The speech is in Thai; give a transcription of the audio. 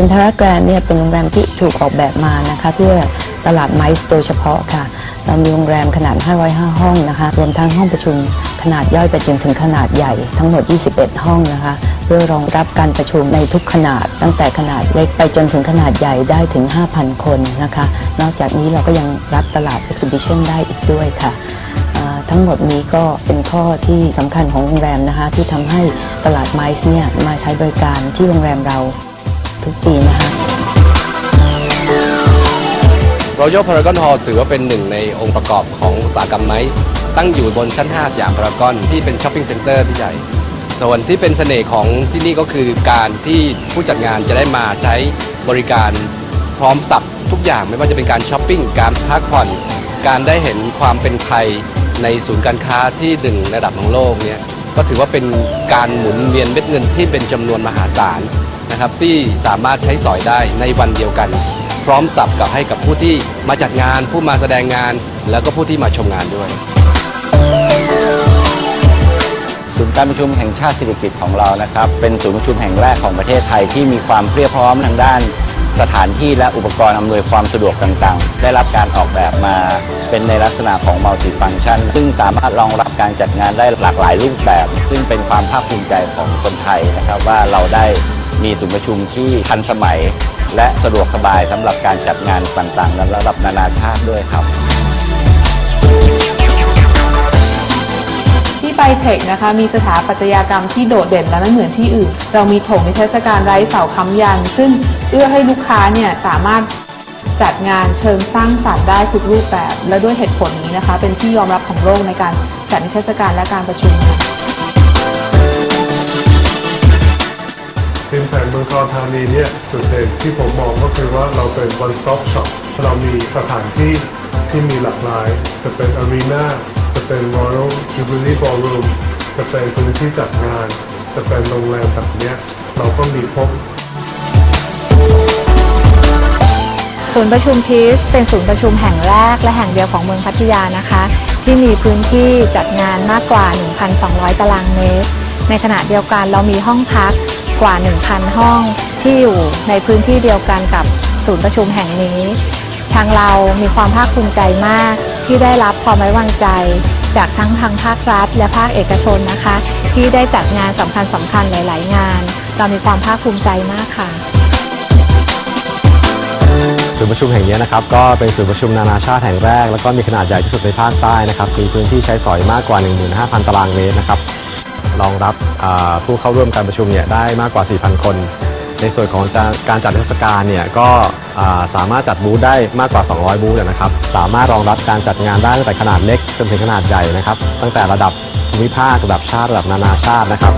ซ็นทรัลแกรนเนี่ยเป็นโรงแรมที่ถูกออกแบบมานะคะเพื่อตลาดไมซ์โดยเฉพาะค่ะ เรามีโรงแรมขนาด 505 ห้องนะคะ รวมทั้งห้องประชุมขนาดย่อยไปจนถึงขนาดใหญ่ทั้งหมด 21 ห้องนะคะ เพื่อรองรับการประชุมในทุกขนาด ตั้งแต่ขนาดเล็กไปจนถึงขนาดใหญ่ได้ถึง 5,000 คนนะคะ นอกจากนี้เราก็ยังรับตลาด exhibition ได้อีกด้วยค่ะทั้งหมดนี้ก็เป็นข้อที่สำคัญของโรงแรมนะคะ ที่ทำให้ตลาดไมซ์เนี่ยมาใช้บริการที่โรงแรมเรา ทุกปีนะคะ Royal Paragon Hall ถือว่าเป็นหนึ่งในองค์ประกอบของอุตสาหกรรมไมซ์ตั้งอยู่บนชั้น 5 สยามพารากอนที่เป็นช้อปปิ้งเซ็นเตอร์ที่ใหญ่ส่วนที่เป็นเสน่ห์ของที่นี่ก็คือการที่ผู้จัดงานจะได้มาใช้บริการพร้อมสับทุกอย่างไม่ว่าจะเป็นการช้อปปิ้งการพักผ่อน การได้เห็นความเป็นไทยในศูนย์การค้าที่หนึ่งระดับของโลกเนี่ยก็ถือว่าเป็นการหมุนเวียนเม็ดเงินที่เป็นจำนวนมหาศาล นะครับที่สามารถใช้สอยได้ในวันเดียวกัน พร้อมสับกับให้กับผู้ที่มาจัดงาน ผู้มาแสดงงาน แล้วก็ผู้ที่มาชมงานด้วย ศูนย์การประชุมแห่งชาติสิริกิติ์ของเรานะครับ เป็นศูนย์ประชุมแห่งแรกของประเทศไทยที่มีความเพียบพร้อมทางด้าน สถานที่และอุปกรณ์อำนวยความสะดวกต่างๆ ได้รับการออกแบบมาเป็นในลักษณะของมัลติฟัง c t ชันซึ่งสามารถรองรับการจัดงานได้หลากหลายรูปแบบ ซึ่งเป็นความภาคภูมิใจของคนไทยนะครับว่าเราได้ มีศูนย์ประชุมที่ทันสมัย และสะดวกสบายสำหรับการจัดงานต่างๆในระดับนานาชาติด้วยครับ ที่ไบเทคนะคะมีสถาปัตยกรรมที่โดดเด่นและไม่เหมือนที่อื่น เรามีโถงนิทรรศการไร้เสาค้ำยัน ซึ่งเอื้อให้ลูกค้าเนี่ยสามารถจัดงานเชิงสร้างสรรค์ได้ทุกรูปแบบ และด้วยเหตุผลนี้นะคะ เป็นที่ยอมรับของโลกในการจัดนิทรรศการและการประชุม ทีมแผนเมืองทองธานีเนี่ยจุดเด่นที่ผมมองก็คือว่าเราเป็น one stop shop เรามีสถานที่ที่มีหลากหลาย จะเป็น arena จะเป็น royal jubilee ballroom จะเป็นพื้นที่จัดงาน จะเป็นโรงแรมแบบเนี้ยเราก็มีครบศูนย์ประชุมพีซเป็นศูนย์ประชุมแห่งแรกและแห่งเดียวของเมืองพัทยานะคะ ที่มีพื้นที่จัดงานมากกว่า 1,200 ตารางเมตร ในขณะเดียวกันเรามีห้องพัก กว่า 1,000 ห้องที่อยู่ในพื้นที่เดียวกันกับศูนย์ประชุมแห่งนี้ ทางเรามีความภาคภูมิใจมากที่ได้รับความไว้วางใจ จากทั้งทางภาครัฐ และภาคเอกชนนะคะ ที่ได้จัดงานสำคัญสำคัญหลาย ๆ งาน เรามีความภาคภูมิใจมากค่ะศูนย์ประชุมแห่งนี้นะครับก็เป็นศูนย์ประชุมนานาชาติแห่งแรก แล้วก็มีขนาดใหญ่ที่สุดในภาคใต้นะครับมีพื้นที่ใช้สอยมากกว่า 15,000 ตารางเมตรนะครับ รองรับผู้เข้าร่วมการประชุมเนี่ยได้มากกว่า 4,000 คน ในส่วนของการจัดเทศกาลเนี่ยก็สามารถจัดบูธได้มากกว่า 200 บูธนะครับ สามารถรองรับการจัดงานได้ตั้งแต่ขนาดเล็กจนถึงขนาดใหญ่นะครับ ตั้งแต่ระดับภูมิภาคระดับชาติระดับนานาชาตินะครับ